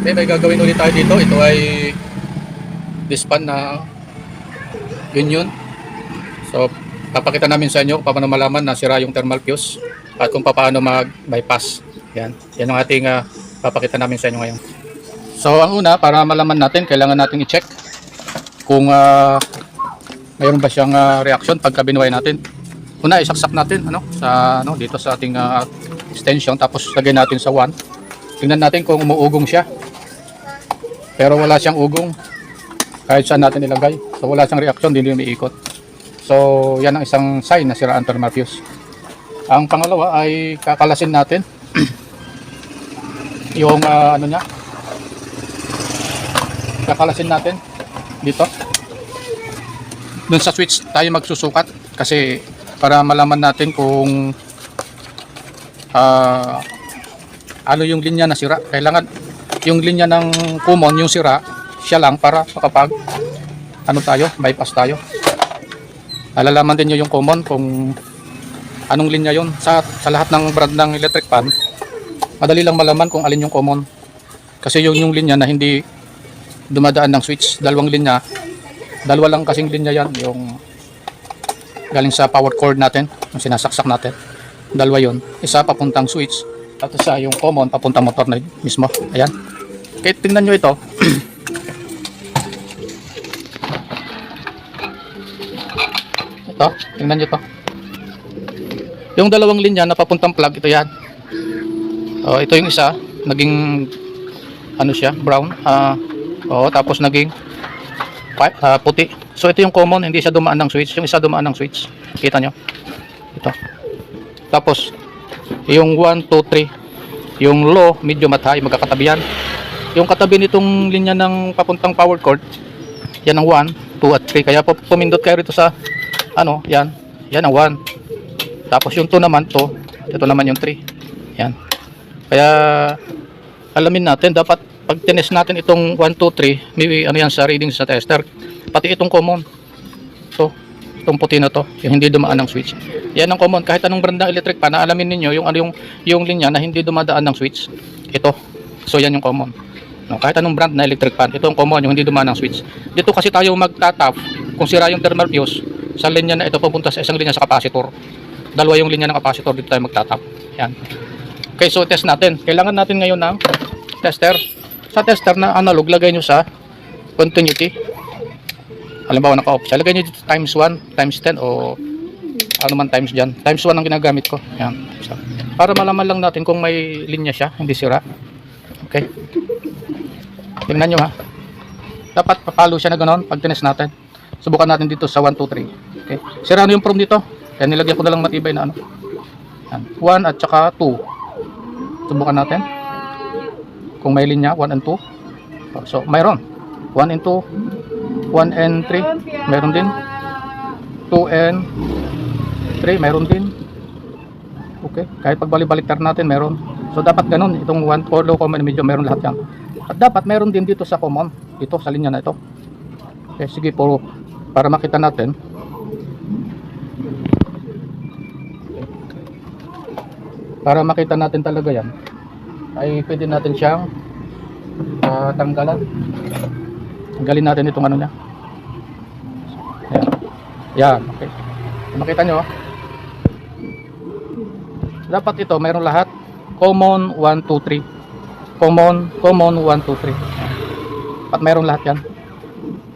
Okay, may gagawin ulit tayo dito. Ito ay dispan na union. So, papakita namin sa inyo kung paano malaman na sira yung thermal fuse at kung paano mag-bypass. Yan. Yan ang ating ah, papakita namin sa inyo ngayon. So, ang una, para malaman natin, kailangan natin i-check kung ah, mayroon ba siyang ah, reaction pagka binuhay natin. Una, isaksak natin ano, sa ano, dito sa ating ah, extension tapos lagay natin sa 1. Tingnan natin kung umuugong siya. Pero wala siyang ugong kahit saan natin ilagay. So wala siyang reaction, hindi umiikot. So yan ang isang sign na sira ang thermal fuse. Ang pangalawa ay kakalasin natin yung ah, ano niya. Kakalasin natin dito. Doon sa switch tayo magsusukat kasi para malaman natin kung ah, ano yung linya na sira. Kailangan yung linya ng common, yung sira, siya lang para makapag ano tayo, bypass tayo. Alalaman din nyo yung common kung anong linya yon sa, sa lahat ng brand ng electric fan. Madali lang malaman kung alin yung common. Kasi yung yung linya na hindi dumadaan ng switch, dalawang linya, dalawa lang kasing linya yan, yung galing sa power cord natin, yung sinasaksak natin. Dalawa yon isa papuntang switch, at isa yung common papuntang motor na mismo. Ayan. Okay, tingnan nyo ito. ito, tingnan nyo to. Yung dalawang linya na papuntang plug, ito yan. Oh, ito yung isa, naging ano siya, brown. Ah, oh, tapos naging ah, puti. So ito yung common, hindi siya dumaan ng switch. Yung isa dumaan ng switch. Kita nyo? Ito. Tapos, yung 1, 2, 3. Yung low, medium at high, magkakatabi yan. Yung katabi nitong linya ng papuntang power cord, yan ang 1, 2 at 3. Kaya po pumindot kayo rito sa, ano, yan. Yan ang 1. Tapos yung 2 naman, to. Ito naman yung 3. Yan. Kaya, alamin natin, dapat pag tines natin itong 1, 2, 3, may ano yan sa reading sa tester. Pati itong common. So, itong puti na to, yung hindi dumaan ng switch. Yan ang common. Kahit anong brand ng electric pan, alamin ninyo yung ano yung yung linya na hindi dumadaan ng switch. Ito. So yan yung common. No, kahit anong brand na electric pan, ito ang common yung hindi dumaan ng switch. Dito kasi tayo magtatap kung sira yung thermal fuse sa linya na ito pupunta sa isang linya sa capacitor. Dalawa yung linya ng capacitor dito tayo magtatap. Yan. Okay, so test natin. Kailangan natin ngayon ng tester. Sa tester na analog, lagay nyo sa continuity. Halimbawa naka-off siya. Lagay nyo dito times 1, times 10 o ano man times dyan. Times 1 ang ginagamit ko. Yan. So, para malaman lang natin kung may linya siya, hindi sira. Okay. Tingnan nyo ha. Dapat papalo siya na gano'n pag tines natin. Subukan natin dito sa 1, 2, 3. Okay. Sira na yung prom dito. Kaya nilagyan ko na lang matibay na ano. Yan. 1 at saka 2. Subukan natin. Kung may linya, 1 and 2. So, mayroon. 1 and 2. 1 and 3. Mayroon din. 2 and 3. Mayroon din. Okay. Kahit pagbalik-baliktar natin, meron. So, dapat ganun. Itong 1, 4, low, common, medium, meron lahat yan. At dapat meron din dito sa common. Ito, sa linya na ito. Okay, sige po. Para makita natin. Para makita natin talaga yan. Ay pwede natin siyang ah, tanggalan. Tanggalin natin itong ano niya. Yan. Yan, okay. Makita nyo. oh. Dapat ito, mayroon lahat. Common 1, 2, 3. Common, common 1, 2, 3. At mayroon lahat yan.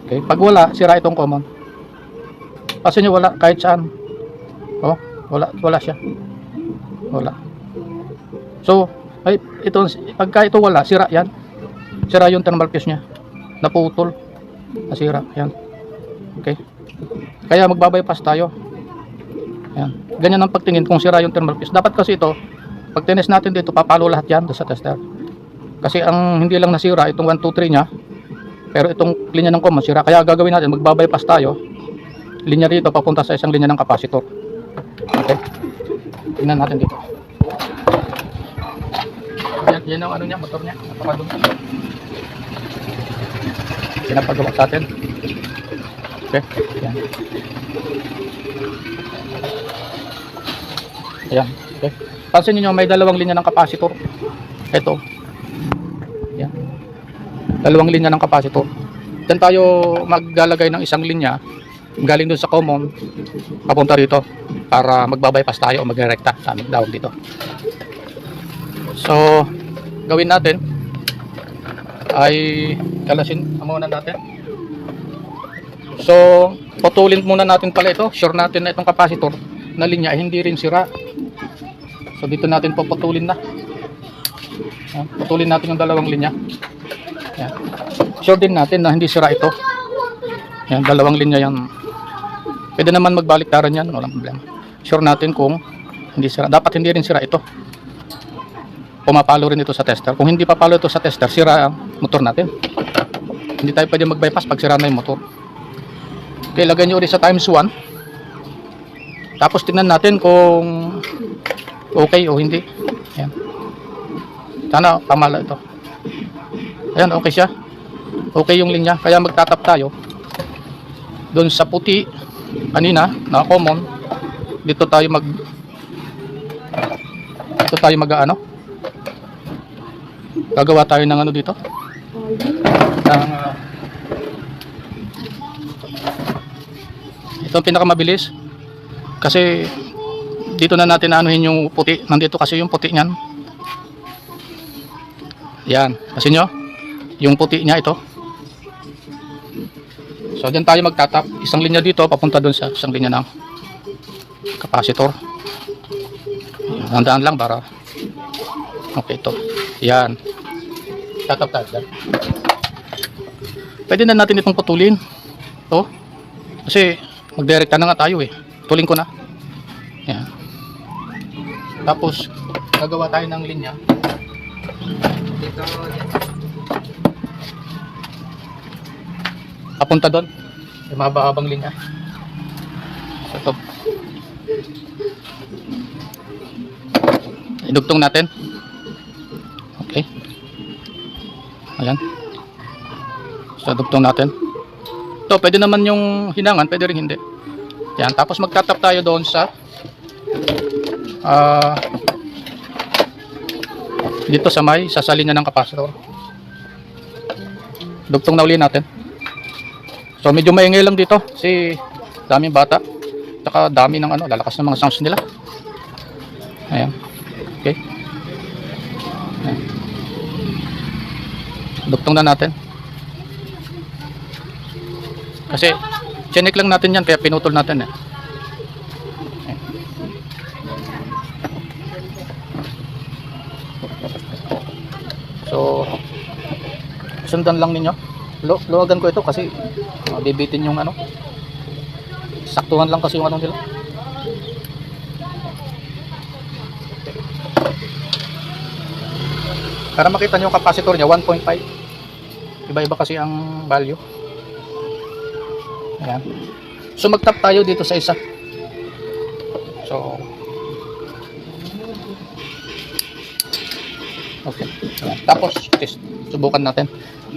Okay, pag wala, sira itong common. Kasi nyo wala, kahit saan. Oh, wala, wala siya. Wala. So, ay, ito, pagka ito wala, sira yan. Sira yung thermal fuse niya. Naputol. Nasira. Yan. Okay. Kaya magbabypass tayo. Yan. Ganyan ang pagtingin kung sira yung thermal fuse. Dapat kasi ito, pag tinis natin dito, papalo lahat yan sa tester. Kasi ang hindi lang nasira, itong 1, 2, 3 niya, pero itong linya ng common sira. Kaya gagawin natin, magbabypass tayo. Linya dito, papunta sa isang linya ng capacitor. Okay. Tingnan natin dito. Yan, yan ang ano niya, motor niya. Napakadumi. Pinapagawa sa atin. Okay. Yan. Ayan. Okay. Pansin niyo may dalawang linya ng capacitor. Ito. Yan. dalawang linya ng capacitor. Diyan tayo maglalagay ng isang linya galing dun sa common papunta dito para magbabypass tayo o magrekta tamig tawag dito. So, gawin natin ay kalasin muna natin. So, putulin muna natin pala ito. Sure natin na itong capacitor na linya ay hindi rin sira. So, dito natin puputulin na. Yan, putulin natin yung dalawang linya. Yan. Sure din natin na hindi sira ito. Yan, dalawang linya yan. Pwede naman magbaliktaran yan, walang problema. Sure natin kung hindi sira. Dapat hindi rin sira ito. Pumapalo rin ito sa tester. Kung hindi papalo ito sa tester, sira ang motor natin. Hindi tayo pwede mag-bypass pag sira na yung motor. Okay, lagyan nyo ulit sa times 1. Tapos tingnan natin kung okay o hindi. Yan. Sana pamala ito. Ayan, okay siya. Okay yung linya. Kaya magtatap tayo. Doon sa puti, kanina, na common, dito tayo mag dito tayo mag ano gagawa tayo ng ano dito? Ng ah, ito ang pinakamabilis. Kasi dito na natin anuhin yung puti. Nandito kasi yung puti niyan. Yan. Kasi nyo? Yung puti niya ito. So dyan tayo magtatap. Isang linya dito papunta dun sa isang linya ng capacitor. Handaan lang para okay ito. Yan. Tatap tayo dyan pwede na natin itong putulin. To kasi magdirekta na nga tayo eh. Tuling ko na. Yan. Tapos gagawa tayo ng linya. Papunta doon. May mahaba-habang linya. Ito. Idugtong natin okay. Ayan. So natin. Ito pwede naman yung hinangan pwede rin hindi. Yan tapos magtatap tayo doon sa ah dito sa may sasalin niya ng capacitor dugtong na uli natin. So medyo maingay lang dito kasi daming bata. Saka dami ng ano lalakas ng mga sounds nila. Ayan dugtong na natin kasi chinek lang natin yan kaya pinutol natin eh. So, sundan lang ninyo. Lu luwagan ko ito kasi uh, bibitin yung ano. Saktuhan lang kasi yung ano nila. Para makita nyo yung capacitor niya, 1.5. Iba-iba kasi ang value. Ayan. So, mag-tap tayo dito sa isa. So, Okay. Ayan. Tapos, test. Subukan natin.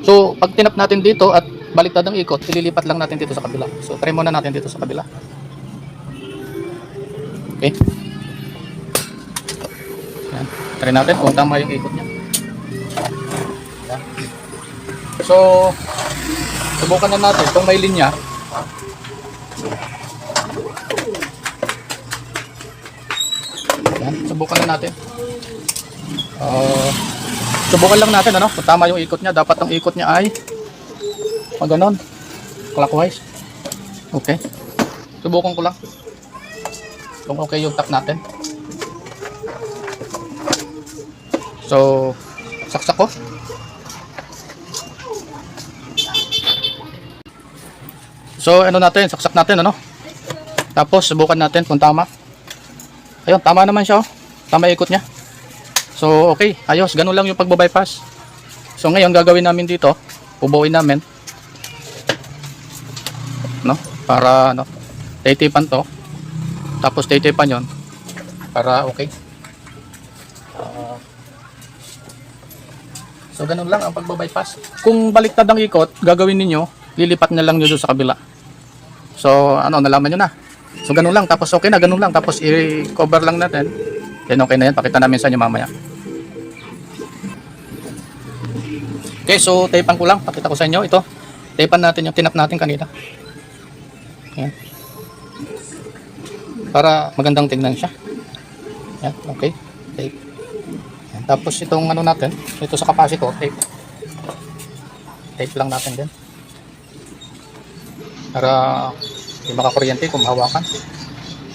So, pag tinap natin dito at baliktad ang ikot, ililipat lang natin dito sa kabila. So, try muna natin dito sa kabila. Okay. Ayan. Try natin kung tama yung ikot niya. Ayan. So, subukan na natin kung may linya. Ayan. Subukan na natin. Uh, subukan lang natin ano, kung tama yung ikot niya. Dapat ang ikot niya ay pag ganon, clockwise. Okay. Subukan ko lang. Kung okay yung tap natin. So, saksak ko. So, ano natin, saksak natin ano. Tapos, subukan natin kung tama. Ayun, tama naman siya oh. Tama ikot niya. So, okay. Ayos. Ganun lang yung pagbabypass. So, ngayon gagawin namin dito. Ubuin namin. No? Para, ano, titipan to. Tapos, titipan yon Para, okay. So, ganun lang ang pagbabypass. Kung baliktad ang ikot, gagawin ninyo, lilipat na lang nyo doon sa kabila. So, ano, nalaman nyo na. So, ganun lang. Tapos, okay na, ganun lang. Tapos, i-cover lang natin. Then, okay na yan. Pakita namin sa inyo mamaya. Okay, so tapean ko lang. Pakita ko sa inyo. Ito. Tapean natin yung tinap natin kanina. Ayan. Para magandang tingnan siya. Ayan, okay. Tape. Ayan. Tapos itong ano natin, ito sa capacitor, tape. Tape lang natin din. Para hindi makakuryente kung mahawakan.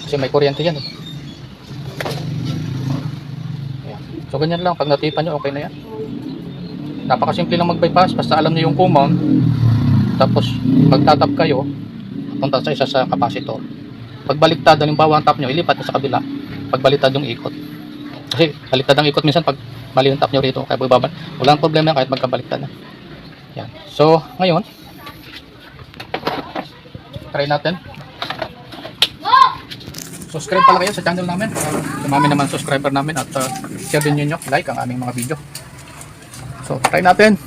Kasi may kuryente yan eh. Ayan. So ganyan lang, pag natipan nyo, okay na yan. Napakasimple lang mag-bypass, basta alam niyo yung common. Tapos magtatap kayo, punta sa isa sa capacitor. Pagbaliktad, halimbawa ang tap nyo, ilipat nyo sa kabila. Pagbaliktad yung ikot. Kasi baliktad ang ikot minsan pag mali yung tap nyo rito, kaya bababa. Walang problema kahit magkabaliktad na. Yan. So, ngayon, try natin. Subscribe pala kayo sa channel namin. Dumami naman subscriber namin at uh, share din nyo like ang aming mga video. So, try natin.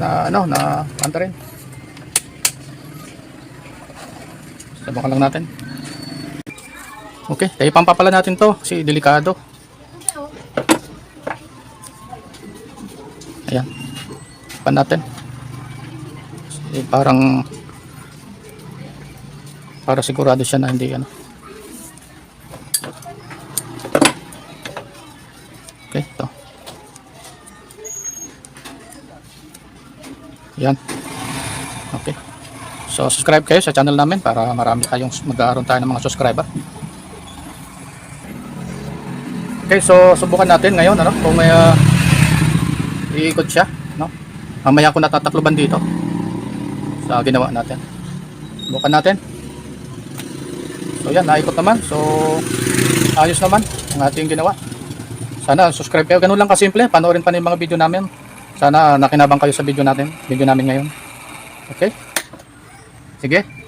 Na ano, na kanta rin. Subukan lang natin. Okay, tayo pampapala natin to kasi delikado. Ayan. Pan natin. Kasi parang para sigurado siya na hindi ano. Okay, ito. Yan. Okay. So, subscribe kayo sa channel namin para marami kayong mag-aaroon tayo ng mga subscriber. Okay, so subukan natin ngayon ano kung may uh, iikot siya, no? Mamaya ko natatakloban dito sa ginawa natin. Subukan natin. So yan, naikot naman. So ayos naman ang ating ginawa. Sana subscribe kayo. Ganun lang kasimple. Panoorin pa ng mga video namin. Sana nakinabang kayo sa video natin. Video namin ngayon. Okay? Sige.